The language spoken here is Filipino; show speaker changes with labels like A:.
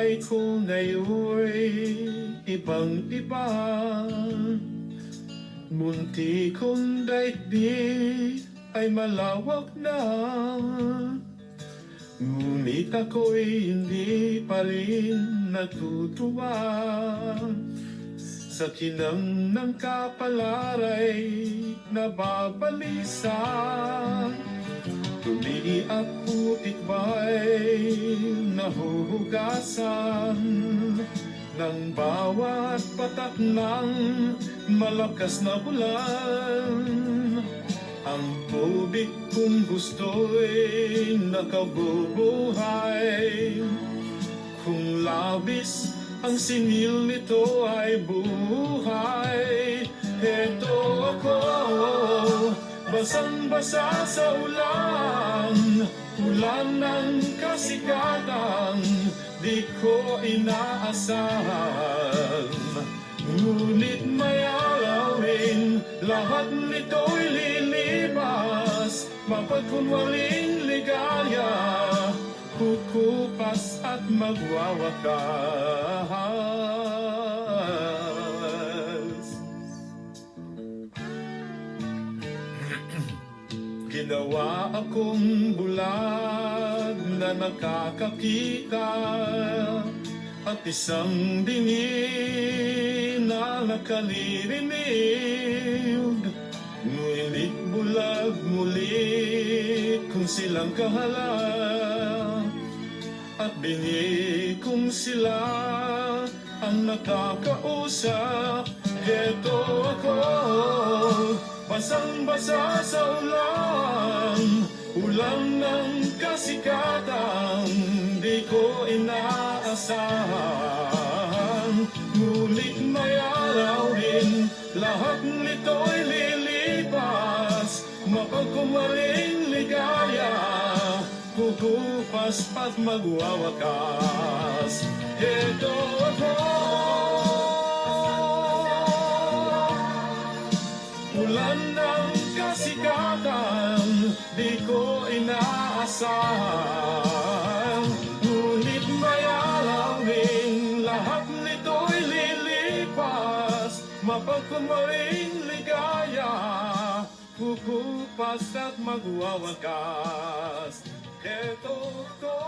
A: buhay ko ngayon'y ibang iba. Munti kong daigdig ay malawak na. Ngunit ako'y hindi pa rin natutuwa. Sa kinang ng kapalaray nababalisa Tubig at putik ba'y nahuhugasan Ng bawat patak ng malakas na bulan. Ang tubig kung gusto'y nakabubuhay. Kung labis ang singil nito ay buhay. Heto ako Basang-basa sa ulan Ulan ng kasikatan Di ko inaasahan. Ngunit may alawin Lahat nito'y lilipas Mapagkunwaling ligaya Kukupas at magwawakas Ginawa akong bulag na nakakakita At isang dingi na nakalirinig. Ngunit bulag muli kung silang kahala At bingi kung sila ang nakakausap. Heto ako Basang-basa sa ulan. Ulan ng kasikatan Di ko inaasahan. Ngunit may araw din Lahat nito'y lilipas. Mapagkumaring ligaya Kukupas at magwawakas. Heto ako kasikatan Di ko inaasahan. Ngunit may alawin Lahat nito'y lilipas. Mapagkumaring ligaya Kukupas at magwawakas. Heto ko